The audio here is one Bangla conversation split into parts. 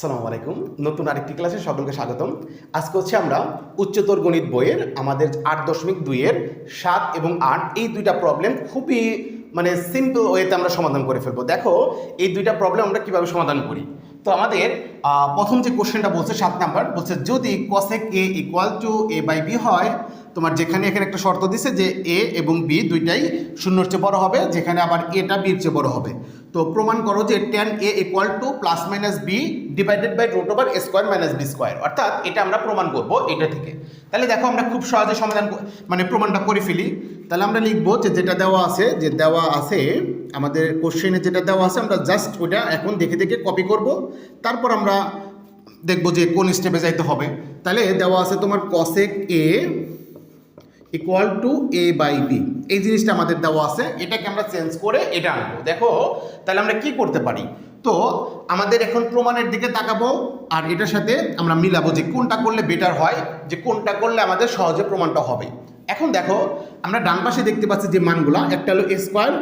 আসসালামু আলাইকুম। নতুন আরেকটি ক্লাসে সকলকে স্বাগতম। আজকে হচ্ছে আমরা উচ্চতর গণিত বইয়ের, আমাদের আট দশমিক দুইয়ের সাত এবং আট, এই দুইটা প্রবলেম খুবই মানে সিম্পল ওয়েতে আমরা সমাধান করে ফেলব। দেখো, এই দুইটা প্রবলেম আমরা কীভাবে সমাধান করি? তো আমাদের প্রথম যে কোশ্চেনটা বলছে, সাত নাম্বার, বলছে যদি cosec A equal to A by B হয়, তোমার যেখানে এখানে একটা শর্ত দিছে যে এ এবং বি দুইটাই শূন্যর চেয়ে বড় হবে, যেখানে আবার এটা বির চেয়ে বড় হবে। তো প্রমাণ করো যে tan A equal to plus minus B divided by root over square minus B square অর্থাৎ এটা আমরা প্রমাণ করব এটা থেকে। তাহলে দেখো আমরা খুব সহজে সমাধান মানে প্রমাণটা করে ফেলি। তাহলে আমরা লিখব যে যেটা দেওয়া আছে, যে দেওয়া আছে, আমাদের কোশ্চেনে যেটা দেওয়া আছে, আমরা জাস্ট ওটা এখন দেখে দেখে কপি করব। তারপর আমরা দেখব যে কোন স্টেপে যাইতে হবে। তাহলে দেওয়া আছে তোমার cosec A equal to A by B এই জিনিসটা আমাদের দেওয়া আছে। এটাকে আমরা চেঞ্জ করে এটা আনব। দেখো, তাহলে আমরা কি করতে পারি? তো, আমাদের এখন প্রমাণের দিকে তাকাবো আর এটার সাথে আমরা মিলাবো যে কোনটা করলে বেটার হয়, যে কোনটা করলে আমাদের সহজে প্রমাণটা হবে। এখন দেখো, আমরা ডান পাশে দেখতে পাচ্ছি যে মানগুলা, একটা হলো এ স্কোয়ার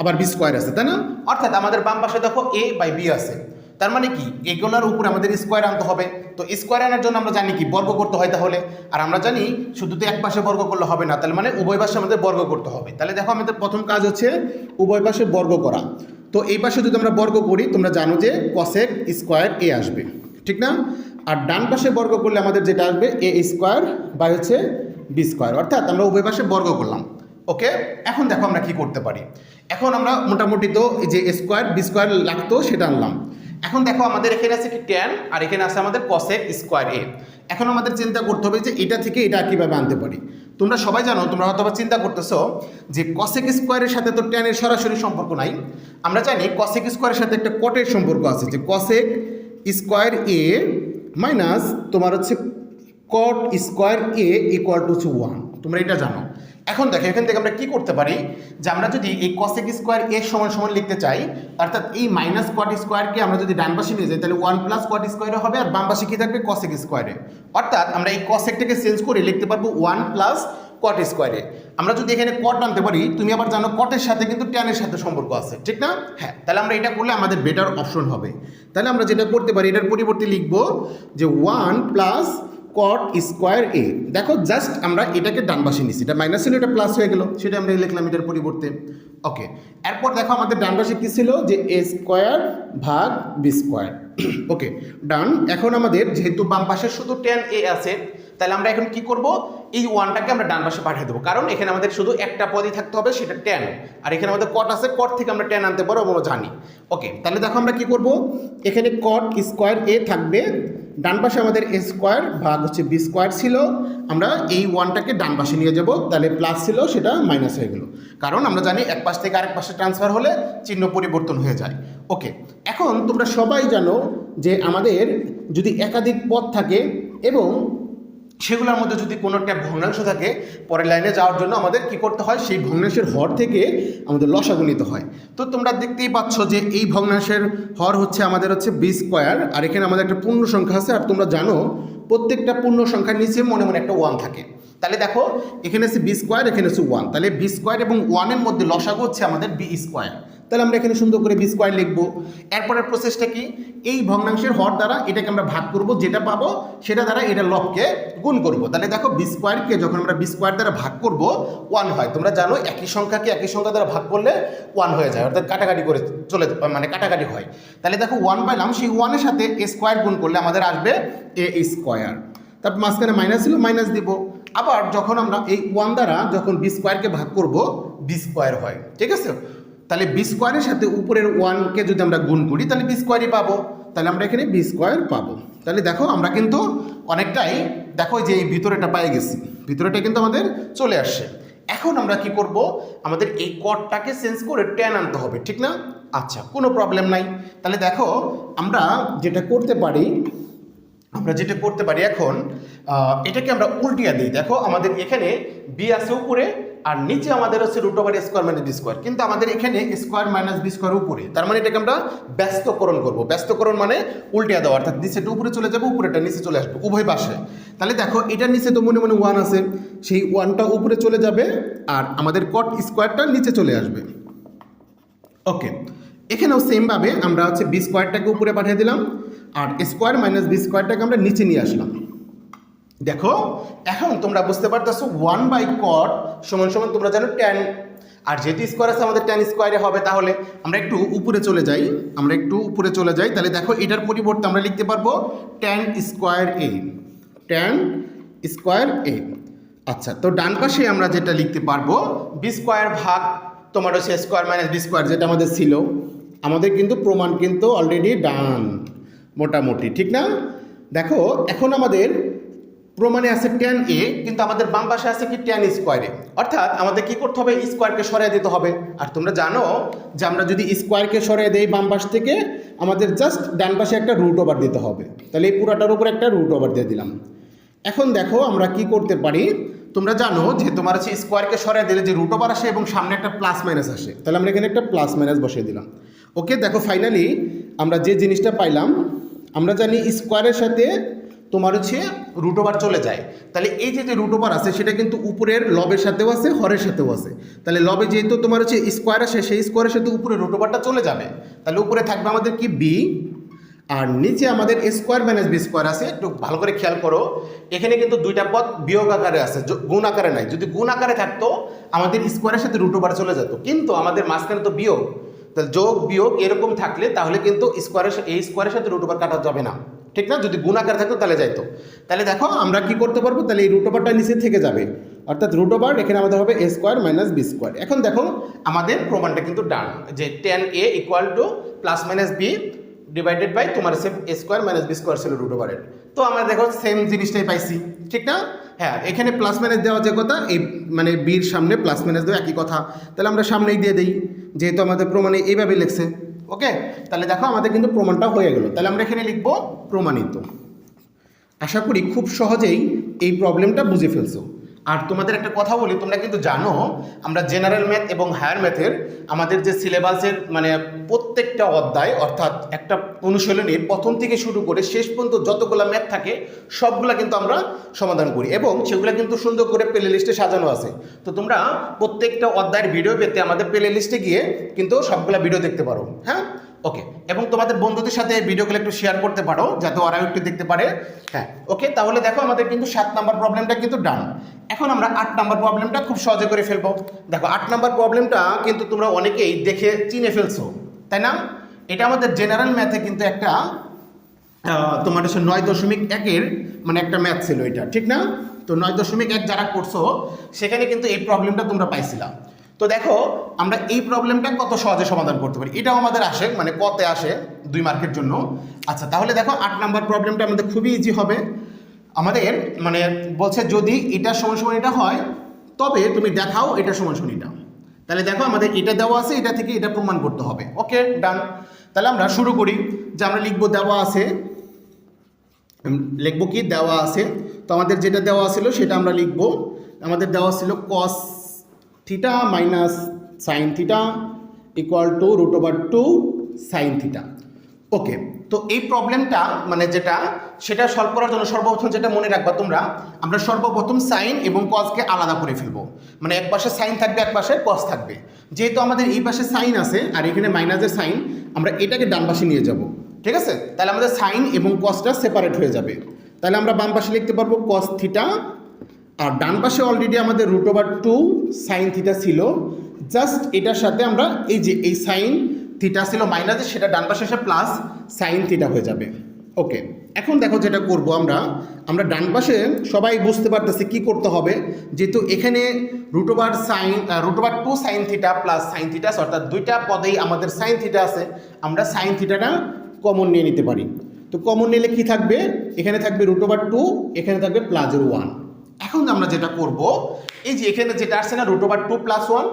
আবার বি স্কোয়ার আছে, তাই না? অর্থাৎ আমাদের বাম পাশে দেখো এ বাই বি আছে। তার মানে কি? এগুলোর উপরে আমাদের স্কোয়ার আনতে হবে। তো স্কোয়ার আনার জন্য আমরা জানি কি? বর্গ করতে হয় তাহলে। আর আমরা জানি শুধু তো এক পাশে বর্গ করলে হবে না। তাহলে মানে উভয় পাশে আমাদের বর্গ করতে হবে। তাহলে দেখো আমাদের প্রথম কাজ হচ্ছে উভয় পাশে বর্গ করা। তো এই পাশে যদি আমরা বর্গ করি, তোমরা জানো যে কসেক স্কোয়ার এ আসবে। ঠিক না? আর ডান পাশে বর্গ করলে আমাদের যেটা আসবে? এ স্কোয়ার বা হচ্ছে বি স্কোয়ার অর্থাৎ আমরা উভয় পাশে বর্গ করলাম। ওকে? এখন দেখো আমরা কি করতে পারি। এখন আমরা মোটামুটি তো যে স্কোয়ার বি স্কোয়ার লাগতো, সেটা আনলাম। এখন দেখো আমাদের এখানে আছে কি ট্যান আর এখানে আছে আমাদের কসেক স্কোয়ার এ এখন আমাদের চিন্তা করতে হবে যে এটা থেকে এটা কীভাবে আনতে পারি। তোমরা সবাই জানো, তোমরা হয়তো চিন্তা করতেছো যে কসেক স্কোয়ারের সাথে তো ট্যানের সরাসরি সম্পর্ক নাই। আমরা জানি কসেক স্কোয়ারের সাথে একটা কটের সম্পর্ক আছে, যে কসেক স্কোয়ার এ মাইনাস তোমার হচ্ছে cot square A equal to হচ্ছে ওয়ান তোমরা এটা জানো। এখন দেখো, এখান থেকে আমরা কি করতে পারি? যে আমরা যদি এই কসেক স্কোয়ার এর সমান সমান লিখতে চাই, অর্থাৎ এই মাইনাস কোয়াট স্কোয়ারকে আমরা যদি ডান পাশে নিয়ে যাই, তাহলে ওয়ান প্লাস কোয়াট স্কোয়ারে হবে আর বাম পাশে কি থাকবে? কসেক স্কোয়ারে অর্থাৎ আমরা এই কসেকটাকে চেঞ্জ করে লিখতে পারব ওয়ান প্লাস কট স্কোয়ারে আমরা যদি এখানে কট আনতে পারি, তুমি আবার জানো কটের সাথে কিন্তু ট্যানের সাথে সম্পর্ক আছে, ঠিক না? হ্যাঁ তাহলে আমরা এটা করলে আমাদের বেটার অপশন হবে। তাহলে আমরা যেটা করতে পারি, এটার পরিবর্তে লিখব যে one plus cot square A দেখো জাস্ট আমরা এটাকে ডান পাশে নিচ্ছি এটা মাইনাস ছিল, এটা প্লাস হয়ে গেল। সেটা আমরা লিখলাম এটার পরিবর্তে। ওকে এরপর দেখো, আমাদের ডান পাশে কী ছিল? যে এ স্কোয়ার ভাগ বি স্কোয়ার ওকে ডান এখন আমাদের যেহেতু বাম পাশে শুধু টেন এ আছে তাহলে আমরা এখন কি করব? এই ওয়ানটাকে আমরা ডান পাশে পাঠিয়ে দেবো। কারণ এখানে আমাদের শুধু একটা পদই থাকতে হবে, সেটা টেন আর এখানে আমাদের কট আছে কট থেকে আমরা টেন আনতে পারব, আমরা জানি। ওকে তাহলে দেখো আমরা কি করব? এখানে কট স্কোয়ার এ থাকবে। ডান পাশে আমাদের এ স্কোয়ার ভাগ হচ্ছে বি স্কোয়ার ছিল। আমরা এই ওয়ানটাকে ডান পাশে নিয়ে যাব। তাহলে প্লাস ছিল, সেটা মাইনাস হয়ে গেল। কারণ আমরা জানি এক পাশ থেকে আরেক পাশে ট্রান্সফার হলে চিহ্ন পরিবর্তন হয়ে যায়। ওকে এখন তোমরা সবাই জানো যে আমাদের যদি একাধিক পদ থাকে এবং সেগুলোর মধ্যে যদি কোনো একটা ভগ্নাংশ থাকে, পরের লাইনে যাওয়ার জন্য আমাদের কি করতে হয়? সেই ভগ্নাংশের হর থেকে আমাদের লসাগু নিতে হয়। তো তোমরা দেখতেই পাচ্ছ যে এই ভগ্নাংশের হর হচ্ছে আমাদের হচ্ছে বি স্কোয়ার, আর এখানে আমাদের একটা পূর্ণ সংখ্যা আছে, আর তোমরা জানো প্রত্যেকটা পূর্ণ সংখ্যার নিচে মনে মনে একটা ওয়ান থাকে। তাহলে দেখো, এখানে আছে বি স্কোয়ার, এখানে হচ্ছে ওয়ান তাহলে বি স্কোয়ার এবং ওয়ানের মধ্যে লসাগু হচ্ছে আমাদের বি স্কোয়ার। তাহলে আমরা এখানে সুন্দর করে বি স্কোয়ার লিখব। এরপরের প্রসেসটা কি? এই ভগ্নাংশের হর দ্বারা এটাকে আমরা ভাগ করব, যেটা পাবো সেটা দ্বারা এটা লবকে গুণ করব। তাহলে দেখো বি স্কোয়ারকে যখন আমরা বি স্কোয়ার দ্বারা ভাগ করব ওয়ান হয়। তোমরা জানো একই সংখ্যাকে একই সংখ্যা দ্বারা ভাগ করলে ওয়ান হয়ে যায়, অর্থাৎ কাটাকাটি করে চলে মানে কাটাকাটি হয়। তাহলে দেখো ওয়ান পাইলাম, সেই ওয়ানের সাথে এ স্কোয়ার গুণ করলে আমাদের আসবে এ স্কোয়ার তারপর মাঝখানে মাইনাস ছিল মাইনাস দিব। আবার যখন আমরা এই ওয়ান দ্বারা যখন বি স্কোয়ারকে ভাগ করব বি স্কোয়ার হয়। ঠিক আছে? তাহলে বি স্কোয়ারের সাথে উপরের ওয়ানকে যদি আমরা গুণ করি, তাহলে বি স্কোয়ারই পাবো। তাহলে আমরা এখানে বি স্কোয়ার পাবো। তাহলে দেখো, আমরা কিন্তু অনেকটাই, দেখো যে এই ভিতরেটা পাই গেছি। ভিতরেটা কিন্তু আমাদের চলে আসছে। এখন আমরা কি করব? আমাদের এই কটটাকে চেঞ্জ করে টেন আনতে হবে, ঠিক না? আচ্ছা কোনো প্রবলেম নাই। তাহলে দেখো, আমরা যেটা করতে পারি, আমরা যেটা করতে পারি এখন এটাকে আমরা উল্টিয়া দিই। দেখো, আমাদের এখানে বি আছে উপরে আর নিচে আমাদের হচ্ছে root over square minus B square কিন্তু আমাদের এখানে স্কোয়ার মাইনাস বি স্কোয়ার উপরে। তার মানে এটাকে আমরা ব্যস্তকরণ করব। ব্যস্তকরণ মানে উল্টিয়া দেওয়া, অর্থাৎ নিচেটা উপরে চলে যাবে উপরেটা নিচে চলে আসবে। উভয় পাশে। তাহলে দেখো, এটার নিচে তো মনে মনে ওয়ান আছে। সেই ওয়ানটা উপরে চলে যাবে আর আমাদের কট স্কোয়ারটা নিচে চলে আসবে। ওকে এখানেও সেমভাবে আমরা হচ্ছে বি স্কোয়ারটাকে উপরে পাঠিয়ে দিলাম আর স্কোয়ার মাইনাস বি স্কোয়ারটাকে আমরা নিচে নিয়ে আসলাম। দেখো, এখন তোমরা বুঝতে পারতেছো ওয়ান বাই কট সমান সমান তোমরা জানো ট্যান আর যেহেতু স্কোয়ার আছে আমাদের ট্যান স্কোয়ারে হবে তাহলে আমরা একটু উপরে চলে যাই, আমরা একটু উপরে চলে যাই, তাহলে দেখো এটার পরিবর্তে আমরা লিখতে পারব tan square A tan square A আচ্ছা তো ডান পাশে আমরা যেটা লিখতে পারব বি স্কোয়ার ভাগ তোমার হচ্ছে স্কোয়ার মাইনাস বি স্কোয়ার যেটা আমাদের ছিল, আমাদের কিন্তু প্রমাণ কিন্তু অলরেডি ডান মোটামুটি, ঠিক না? দেখো, এখন আমাদের প্রমাণে আছে ট্যান এ কিন্তু আমাদের বাম পাশে আছে কি ট্যান স্কোয়ারে অর্থাৎ আমাদের কি করতে হবে? স্কোয়ারকে সরিয়ে দিতে হবে। আর তোমরা জানো যে আমরা যদি স্কোয়ারকে সরিয়ে দেই বাম পাশ থেকে, আমাদের জাস্ট ডান পাশে একটা রুট ওভার দিতে হবে। তাহলে এই পুরাটার উপর একটা রুট ওভার দিয়ে দিলাম। এখন দেখো আমরা কি করতে পারি? তোমরা জানো যে তোমার হচ্ছে স্কোয়ারকে সরিয়ে দিলে যে রুট ওভার আসে এবং সামনে একটা প্লাস মাইনাস আসে। তাহলে আমরা এখানে একটা প্লাস মাইনাস বসিয়ে দিলাম। ওকে দেখো ফাইনালি আমরা যে জিনিসটা পাইলাম, আমরা জানি স্কোয়ারের সাথে তোমার হচ্ছে রুট ওভার চলে যায়। তাহলে এই যে যে রুট ওভার আছে, সেটা কিন্তু উপরের লবের সাথেও আছে, হরের সাথেও আছে। তাহলে লবে যেহেতু তোমার হচ্ছে স্কোয়ার আসে, সেই স্কোয়ারের সাথে উপরে রুট ওভারটা চলে যাবে। তাহলে উপরে থাকবে আমাদের কি? বি আর নিচে আমাদের স্কোয়ার মাইনাস বি স্কোয়ার আছে, একটু ভালো করে খেয়াল করো। এখানে কিন্তু দুইটা পদ বিয়োগ আকারে আছে গুণ আকারে নাই। যদি গুণ আকারে থাকতো, আমাদের স্কোয়ারের সাথে রুট ওভার চলে যেত। কিন্তু আমাদের মাঝখানে তো বিয়োগ। তাহলে যোগ, বিয়োগ এরকম থাকলে তাহলে কিন্তু স্কোয়ারের এই স্কোয়ারের সাথে রুট ওভার কাটা যাবে না। ঠিক না? যদি গুণ আকারে থাকতো তাহলে যাইতো। তাহলে দেখো, আমরা কি করতে পারব? তাহলে এই রুট ওভারটা নিচে থেকে যাবে। অর্থাৎ রুট ওভার এখানে আমাদের হবে A square minus B square এখন দেখো, আমাদের প্রমাণটা কিন্তু ডান যে tan A equal to plus minus B divided by তোমার same A square minus B square ছিল রুট ওভারের তো আমরা দেখো সেম জিনিসটাই পাইছি, ঠিক না? হ্যাঁ এখানে প্লাস মাইনাস দেওয়া যে কথা, এই মানে বির সামনে প্লাস মাইনাস দেওয়া একই কথা। তাহলে আমরা সামনেই দিয়ে দিই, যেহেতু আমাদের প্রমাণে এইভাবে লিখছে। ওকে তাহলে দেখো আমাদের কিন্তু প্রমাণটা হয়ে গেল। তাহলে আমরা এখানে লিখব প্রমাণিত। আশা করি খুব সহজেই এই প্রবলেমটা বুঝে ফেলছো। আর তোমাদের একটা কথা বলি, তোমরা কিন্তু জানো, আমরা জেনারেল ম্যাথ এবং হায়ার ম্যাথের আমাদের যে সিলেবাসের মানে প্রত্যেকটা অধ্যায়, অর্থাৎ একটা অনুশীলনীর প্রথম থেকে শুরু করে শেষ পর্যন্ত যতগুলো ম্যাথ থাকে, সবগুলা কিন্তু আমরা সমাধান করি এবং সেগুলো কিন্তু সুন্দর করে প্লে লিস্টে সাজানো আছে। তো তোমরা প্রত্যেকটা অধ্যায়ের ভিডিও পেতে আমাদের প্লে লিস্টে গিয়ে কিন্তু সবগুলা ভিডিও দেখতে পারো হ্যাঁ? ওকে এবং তোমাদের বন্ধুদের সাথে ভিডিওগুলো একটু শেয়ার করতে পারো, যাতে ওরাও একটু দেখতে পারে। হ্যাঁ ওকে তাহলে দেখো আমাদের কিন্তু সাত নাম্বার প্রবলেমটা কিন্তু ডান এখন আমরা আট নাম্বার প্রবলেমটা খুব সহজে করে ফেলব। দেখো, আট নাম্বার প্রবলেমটা কিন্তু তোমরা অনেকেই দেখে চিনে ফেলছো, তাই না? এটা আমাদের জেনারেল ম্যাথে কিন্তু একটা তোমার হচ্ছে নয় দশমিক একের মানে একটা ম্যাথ ছিল এটা, ঠিক না? তো নয় দশমিক এক যারা করছ, সেখানে কিন্তু এই প্রবলেমটা তোমরা পাইছিলাম তো দেখো, আমরা এই প্রবলেমটা কত সহজে সমাধান করতে পারি? এটাও আমাদের আসে মানে কতে আসে দুই মার্কের জন্য। আচ্ছা তাহলে দেখো, আট নাম্বার প্রবলেমটা আমাদের খুবই ইজি হবে। আমাদের মানে বলছে যদি এটা সমান এটা হয়, তবে তুমি দেখাও এটা সমান এটা। তাহলে দেখো, আমাদের এটা দেওয়া আছে, এটা থেকে এটা প্রমাণ করতে হবে। ওকে, ডান। তাহলে আমরা শুরু করি যে আমরা লিখব দেওয়া আছে। লিখব কি? দেওয়া আছে। তো আমাদের যেটা দেওয়া ছিল, সেটা আমরা লিখব। আমাদের দেওয়া ছিল cos theta minus sine theta equal to root over two sine theta okay তো এই প্রবলেমটা মানে যেটা, সেটা সলভ করার জন্য সর্বপ্রথম যেটা মনে রাখবা তোমরা, আমরা সর্বপ্রথম সাইন এবং কসকে আলাদা করে ফেলব। মানে এক পাশে সাইন থাকবে, এক পাশে কস থাকবে। যেহেতু আমাদের এই পাশে সাইন আছে, আর এখানে মাইনাসের সাইন আমরা এটাকে ডান পাশে নিয়ে যাব। ঠিক আছে? তাহলে আমাদের সাইন এবং কসটা সেপারেট হয়ে যাবে। তাহলে আমরা বাম পাশে লিখতে পারব কস থিটা আর ডান পাশে অলরেডি আমাদের root over two sine theta ছিল। জাস্ট এটার সাথে আমরা এই যে এই সাইন থিটা ছিল মাইনাসে সেটা ডান পাশে এসে প্লাস সাইন থিটা হয়ে যাবে। ওকে এখন দেখো যেটা করব আমরা। আমরা ডান পাশে সবাই বুঝতে পারতেছি কি করতে হবে। যেহেতু এখানে root over sine root over two sine theta plus sine thetas অর্থাৎ দুইটা পদেই আমাদের সাইন থিটা আছে। আমরা সাইন থিটাটা কমন নিয়ে নিতে পারি। তো কমন নিলে কি থাকবে? এখানে থাকবে রুট ওভার টু এখানে থাকবে প্লাজের ওয়ান এখন আমরা যেটা করব, এই যে এখানে যেটা আসছে না root over two plus one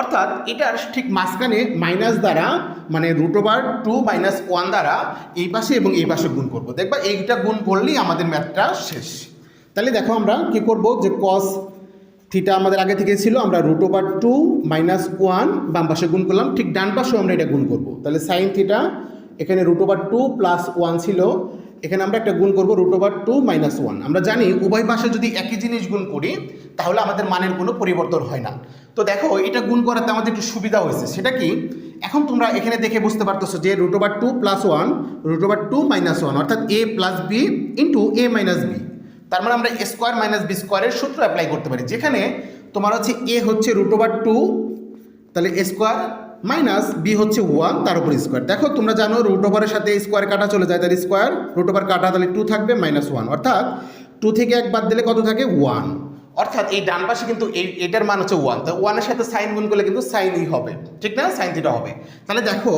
অর্থাৎ এটার ঠিক মাঝখানে মাইনাস দ্বারা মানে root over two minus one দ্বারা এই পাশে এবং এই পাশে গুণ করব। দেখবা এইটা গুণ করলেই আমাদের ম্যাথটা শেষ। তাহলে দেখো আমরা কি করব যে কস থিটা আমাদের আগে থেকে ছিল, আমরা root over two minus one বাম পাশে গুণ করলাম, ঠিক ডান পাশেও আমরা এটা গুণ করব। তাহলে সাইন থিটা এখানে root over two plus one ছিল এখানে আমরা একটা গুণ করব root over two minus one আমরা জানি উভয় পাশে যদি একই জিনিস গুণ করি, তাহলে আমাদের মানের কোনো পরিবর্তন হয় না। তো দেখো, এটা গুণ করাতে আমাদের একটু সুবিধা হয়েছে। সেটা কি? এখন তোমরা এখানে দেখে বুঝতে পারতেছো যে root over two plus one root over two minus one অর্থাৎ A plus B into A minus B তার মানে আমরা স্কোয়ার মাইনাস বি স্কোয়ারের সূত্র অ্যাপ্লাই করতে পারি। যেখানে তোমার হচ্ছে এ হচ্ছে রুট ওভার টু তাহলে স্কোয়ার মাইনাস বি হচ্ছে ওয়ান তার উপর স্কোয়ার দেখো, তোমরা জানো রুট ওভারের সাথে স্কোয়ার কাটা চলে যায়, তাহলে স্কোয়ার রুট ওভার কাটা, তাহলে টু থাকবে মাইনাস ওয়ান অর্থাৎ টু থেকে এক বাদ দিলে কত থাকে? ওয়ান অর্থাৎ এই ডান পাশে কিন্তু এই, এটার মান হচ্ছে ওয়ান তো ওয়ানের সাথে সাইন গুণ করলে কিন্তু সাইনই হবে। ঠিক না? সাইন থিটা হবে। তাহলে দেখো,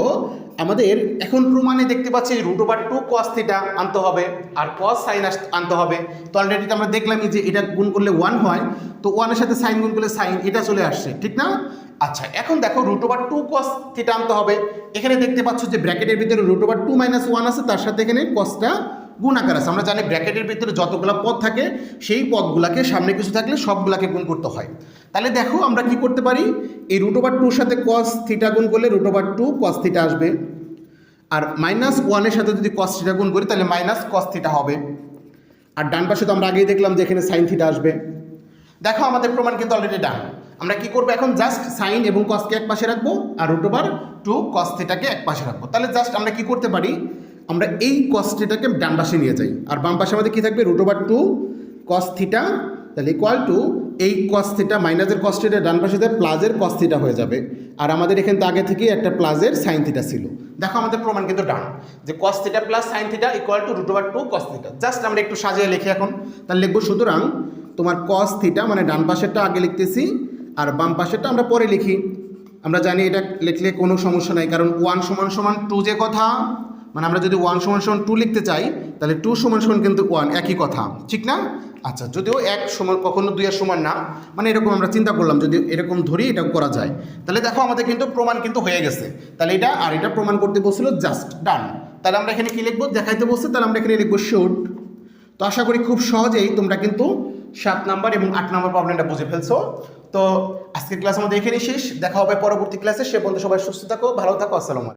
আমাদের এখন প্রমাণে দেখতে পাচ্ছি root over two cos theta আনতে হবে আর কস সাইন আনতে হবে। তো অলরেডি আমরা দেখলামই যে এটা গুণ করলে ওয়ান হয়। তো ওয়ানের সাথে সাইন গুণ করলে সাইন এটা চলে আসছে। ঠিক না? আচ্ছা এখন দেখো root over two cos theta আনতে হবে। এখানে দেখতে পাচ্ছ যে ব্র্যাকেটের ভিতরে root over two minus one আছে, তার সাথে এখানে কসটা গুণ আকার আছে। আমরা জানি ব্র্যাকেটের ভিতরে যতগুলো পদ থাকে, সেই পদগুলোকে সামনে কিছু থাকলে সবগুলাকে গুণ করতে হয়। তাহলে দেখো আমরা কি করতে পারি? এই রুট ওভার টুর সাথে কস থিটা গুণ করলে root over two cos theta আসবে। আর মাইনাস ওয়ানের সাথে যদি কস থিটা গুণ করি, তাহলে মাইনাস কস থিটা হবে। আর ডান পাশে তো আমরা আগেই দেখলাম যে এখানে সাইন থিটা আসবে। দেখো আমাদের প্রমাণ কিন্তু অলরেডি ডান আমরা কি করব এখন? জাস্ট সাইন এবং কসকে এক পাশে রাখব আর রুট ওভার টু কস থিটাকে এক পাশে রাখব। তাহলে জাস্ট আমরা কি করতে পারি? আমরা এই কস থিটাকে ডান পাশে নিয়ে যাই। আর বাম পাশে আমাদের কী থাকবে? Root over two cos theta তাহলে ইকুয়াল টু এই কস থিটা মাইনাসের কস থিটা ডান পাশে দেয় প্লাসের কস থিটা হয়ে যাবে। আর আমাদের এখান তো আগে থেকেই একটা প্লাজের সাইন থিটা ছিল। দেখো আমাদের প্রমাণ কিন্তু ডান। যে cos theta plus sine theta equal to root over two cos theta just আমরা একটু সাজিয়ে লিখি এখন। তাহলে লিখব, সুতরাং তোমার কস থিটা মানে ডান পাশেরটা আগে লিখতেছি আর বাম পাশেরটা আমরা পরে লিখি। আমরা জানি এটা লিখলে কোনো সমস্যা নাই, কারণ ওয়ান সমান সমান টু যে কথা মানে আমরা যদি ওয়ান সমান সমান টু লিখতে চাই, তাহলে টু সমান সমান কিন্তু ওয়ান একই কথা। ঠিক না? আচ্ছা যদিও এক সমান, কখনো দুইয়ের সমান না মানে এরকম আমরা চিন্তা করলাম, যদি এরকম ধরি এটা করা যায়। তাহলে দেখো আমাদের কিন্তু প্রমাণ কিন্তু হয়ে গেছে। তাহলে এটা আর এটা প্রমাণ করতে বলছিল জাস্ট ডান তাহলে আমরা এখানে কি লিখব? দেখাইতে বলছে তাহলে আমরা এখানে লিখব শুট তো আশা করি খুব সহজেই তোমরা কিন্তু সাত নাম্বার এবং আট নাম্বার প্রবলেমটা বুঝে ফেলছো। তো আজকের ক্লাস আমাদের এখানেই শেষ। দেখা হবে পরবর্তী ক্লাসে সে পর্যন্ত সবাই সুস্থ থাকো, ভালো থাকো, আসসালাম